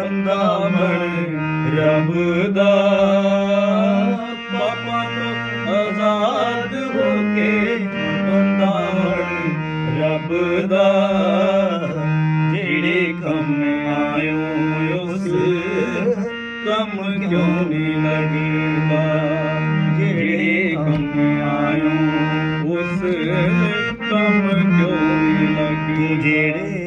ਅੰਦਾਮਣ ਰੱਬ ਦਾ। ਪਾਪਾਂ ਤੋਂ ਆਜ਼ਾਦ ਹੋ ਕੇ ਅੰਦਾਮਣ ਰੱਬ ਦਾ। ਜਿਹੜੇ ਕੰਮ ਆਇਓ, ਉਸ ਕੰਮ ਕਿਉਂ ਨਹੀਂ ਲੱਗਦਾ? ਜਿਹੜੇ ਕੰਮ ਆਇਓ, ਉਸ ਕੰਮ ਕਿਉਂ ਨਹੀਂ ਲੱਗਦਾ? ਜਿਹੜੇ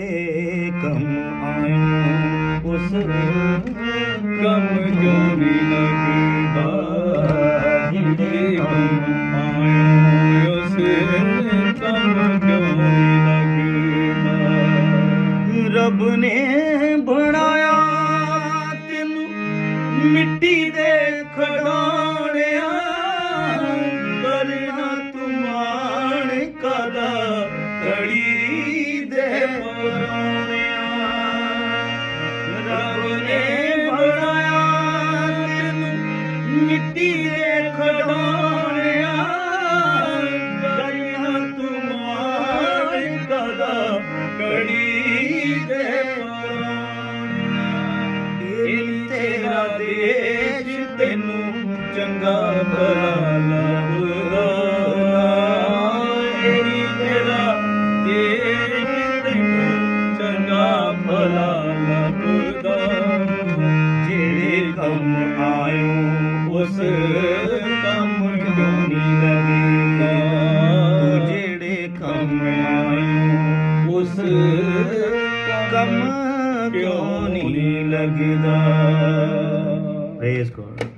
ਕੰਮ ਕਿਉਂ ਨਹੀਂ ਲੱਗਦਾ ਜਿਹੜੇ ਕੰਮ ਆਇਓ ਉਸ ਕੰਮ ਕਿਉਂ ਲੱਗਦਾ ਰੱਬ ਨੇ ਬਣਾਇਆ ਤੈਨੂੰ ਮਿੱਟੀ ਦੇ ਖਡਾਉਣਿਆ ਦੇਸ਼ ਤੈਨੂੰ ਚੰਗਾ ਭਲਾ ਲੱਗਦਾ। ਇਹ ਤੇਰਾ ਦੇਸ਼ ਤੈਨੂੰ ਚੰਗਾ ਭਲਾ ਲੱਗਦਾ। ਜਿਹੜੇ ਕੰਮ ਆਇਓ, ਉਸ ਕੰਮ ਕਿਉਂ ਨਹੀਂ ਲੱਗਦਾ? ਜਿਹੜੇ ਕੰਮ ਆਇਓ, ਉਸ ਕੰਮ ਕਿਉਂ ਨਹੀਂ ਲੱਗਦਾ? Praise God.